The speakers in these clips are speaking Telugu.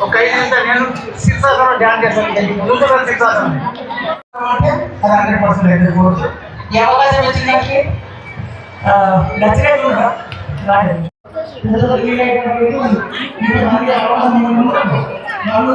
ఒక ఐదు నిమిషాలు నేను శిక్షాసనం ధ్యానం చేస్తాను ముందుగా శిక్షాసనం అంటే అది హండ్రెడ్ పర్సెంట్ ఎదుర్కోవచ్చు ఈ అవకాశం వచ్చింది నాకు ఆ, నచ్చినట్టు ఉందా? రాలేదు. ఇందులో వీలైనటువంటి ఇది మనకి అవకాశం ఉన్నప్పుడు వాళ్ళు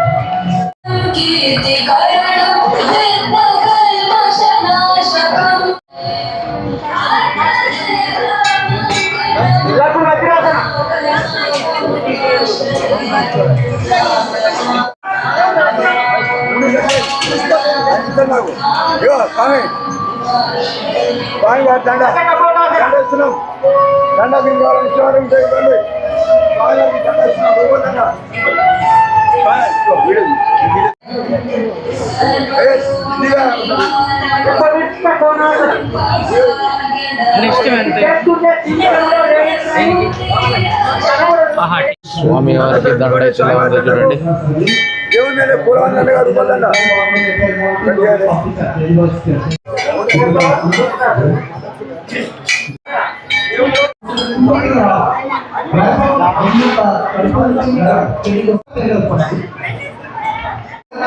గారు దండ దండ ఇస్తున్నాం దండ మీకు కావాలని ఇష్టం చేయకండి స్వామి దండ స్వామి, వారికి దండ చూడండి దేవుని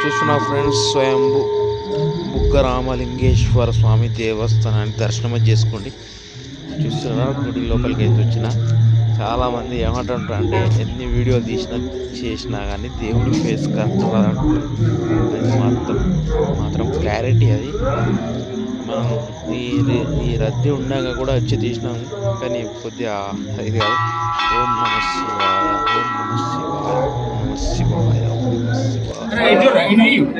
చూస్తున్నా ఫ్రెండ్స్ స్వయంభు బుగ్గ రామలింగేశ్వర స్వామి దేవస్థానాన్ని దర్శనం చేసుకోండి. చూస్తున్నారా? గుడి లోపలికి అయితే వచ్చిన చాలామంది ఏమంటుంటారు అంటే ఎన్ని వీడియోలు తీసినా చేసినా కానీ దేవుడి ఫేస్ కనపడదంటారు అది మాత్రం మాత్రం క్లారిటీ అది. మనం ఈ ఈ రద్దీ ఉండగా కూడా వచ్చి తీసినాము. కానీ కొద్దిగా ఇది కాదు. ఓం నమ శివాయ ఓం నమ శివాయ ఓం నమ శివాయ ఓం నమ శివాయ.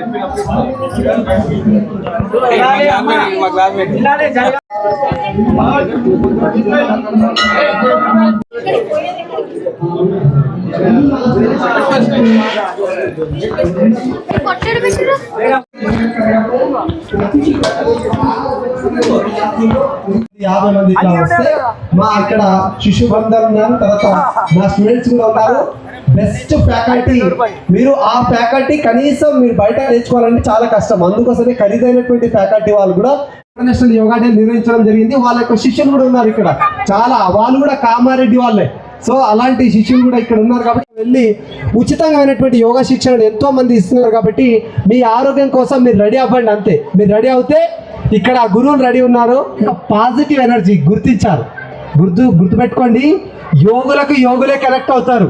కొట్టడు పెట్టరు. యాభై మంది ఇట్లా వస్తే మా ఇక్కడ శిశు బృందం ఉన్నారు తర్వాత మా స్టూడెంట్స్ కూడా ఉన్నారు. Best faculty. మీరు ఆ ఫ్యాకల్టీ కనీసం మీరు బయట నేర్చుకోవాలంటే చాలా కష్టం. అందుకోసమే ఖరీదైనటువంటి ఫ్యాకల్టీ వాళ్ళు కూడా ఇంటర్నేషనల్ యోగా డే నిర్వహించడం జరిగింది. వాళ్ళ యొక్క శిష్యులు కూడా ఉన్నారు ఇక్కడ. చాలా వాళ్ళు కూడా కామారెడ్డి వాళ్ళే. సో అలాంటి శిష్యులు కూడా ఇక్కడ ఉన్నారు కాబట్టి వెళ్ళి ఉచితంగామైనటువంటి యోగా శిక్షణ ఎంతో మంది ఇస్తున్నారు కాబట్టి మీ ఆరోగ్యం కోసం మీరు రెడీ అవ్వండి అంతే. మీరు రెడీ అవుతే ఇక్కడ గురువులు రెడీ ఉన్నారు. పాజిటివ్ ఎనర్జీ గుర్తించారు. గుర్తు గుర్తుపెట్టుకోండి. యోగులకు యోగులే కనెక్ట్ అవుతారు.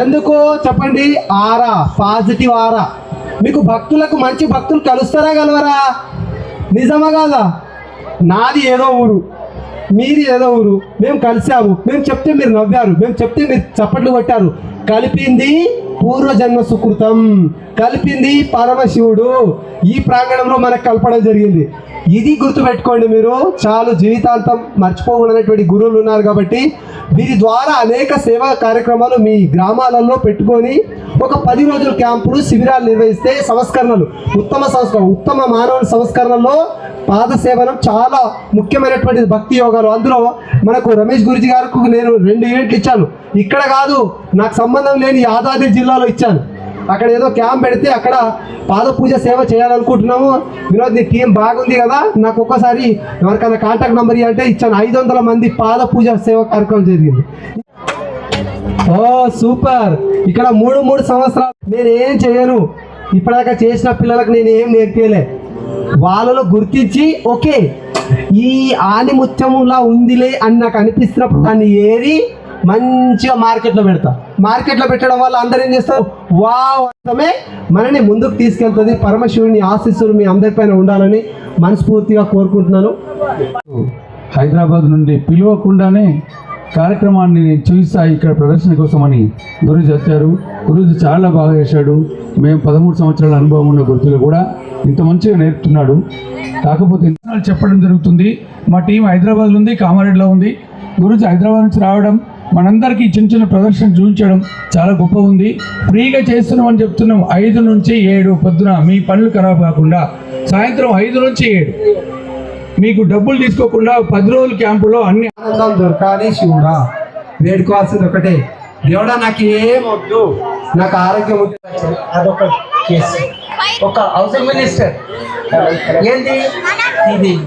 ఎందుకు? చెప్పండి. Aura positive aura. మీకు భక్తులకు మంచి భక్తులు కలుస్తారా కలవరా? నిజమా కాదా? నాది ఏదో ఊరు. మీది ఏదో ఊరు. మేము కలిసాము మేము చెప్తే మీరు నవ్వారు. మేము చెప్తే మీరు చప్పట్లు కొట్టారు. కలిపింది పూర్వజన్మ సుకృతం. కలిపింది పరమశివుడు. ఈ ప్రాంగణంలో మనకు కలపడం జరిగింది. ఇది గుర్తుపెట్టుకోండి మీరు. చాలు జీవితాంతం మర్చిపోకూడనటువంటి గురువులు ఉన్నారు కాబట్టి వీరి ద్వారా అనేక సేవా కార్యక్రమాలు మీ గ్రామాలలో పెట్టుకొని ఒక పది రోజుల క్యాంపులు శిబిరాలు నిర్వహిస్తే సంస్కరణలు ఉత్తమ సంస్కరణ ఉత్తమ మానవ సంస్కరణలో పాద సేవనం చాలా ముఖ్యమైనటువంటి భక్తి యోగాలు. అందులో మనకు రమేష్ గురుజీ గారికి నేను రెండు యూనిట్లు ఇచ్చాను. ఇక్కడ కాదు నాకు సంబంధం లేని యాదాద్రి జిల్లాలో ఇచ్చాను. అక్కడ ఏదో క్యాంప్ పెడితే అక్కడ పాదపూజ సేవ చేయాలనుకుంటున్నాము. వినోద్ నీ టీం బాగుంది కదా? నాకు ఒక్కసారి ఎవరికైనా కాంటాక్ట్ నెంబర్ అంటే ఇచ్చాను. ఐదు వందల మంది పాదపూజ సేవ కార్యక్రమం జరిగింది. ఓ సూపర్. ఇక్కడ మూడు మూడు సంవత్సరాలు నేను ఏం చేయను. ఇప్పటిదాకా చేసిన పిల్లలకు నేను ఏం నేర్పించలే వాళ్ళలో గుర్తించి ఓకే ఈ ఆనిముత్యంలా ఉందిలే అని నాకు అనిపిస్తున్నప్పుడు దాన్ని ఏరి మంచిగా మార్కెట్లో పెడతా. మార్కెట్లో పెట్టడం వల్ల అందరూ ఏం చేస్తారు? వావ్ మనని ముందుకు తీసుకెళ్తుంది. పరమశివుని ఆశీస్సులు మీ అందరిపైన ఉండాలని మనస్ఫూర్తిగా కోరుకుంటున్నాను. హైదరాబాద్ నుండి పిలవకుండానే కార్యక్రమాన్ని నేను ఇక్కడ ప్రదర్శన కోసమని గురుజీ వచ్చారు. గురుజీ చాలా బాగా చేశాడు. మేము పదమూడు సంవత్సరాల అనుభవం ఉన్న గురుతులు కూడా ఇంత మంచిగా నేర్పుతున్నాడు. కాకపోతే ఇంతనాలు చెప్పడం జరుగుతుంది. మా టీం హైదరాబాద్లో ఉంది కామారెడ్డిలో ఉంది. గురుజీ హైదరాబాద్ నుంచి రావడం మనందరికీ చిన్న చిన్న ప్రదర్శన చూపించడం చాలా గొప్ప ఉంది. ఫ్రీగా చేస్తున్నామని చెప్తున్నాం. ఐదు నుంచి ఏడు పొద్దున మీ పనులు ఖరాబ్ కాకుండా సాయంత్రం ఐదు నుంచి ఏడు. మీకు డబ్బులు తీసుకోకుండా పది రోజుల క్యాంపులో అన్ని ఆనందం దొరకాలి శివుడా. వేడుకోవాల్సింది ఒకటే. దేవుడా నాకు ఏం వద్దు. నాకు ఆరోగ్యం అదొక కేసు. ఒక హౌసింగ్ మినిస్టర్. ఏంది? ఇది.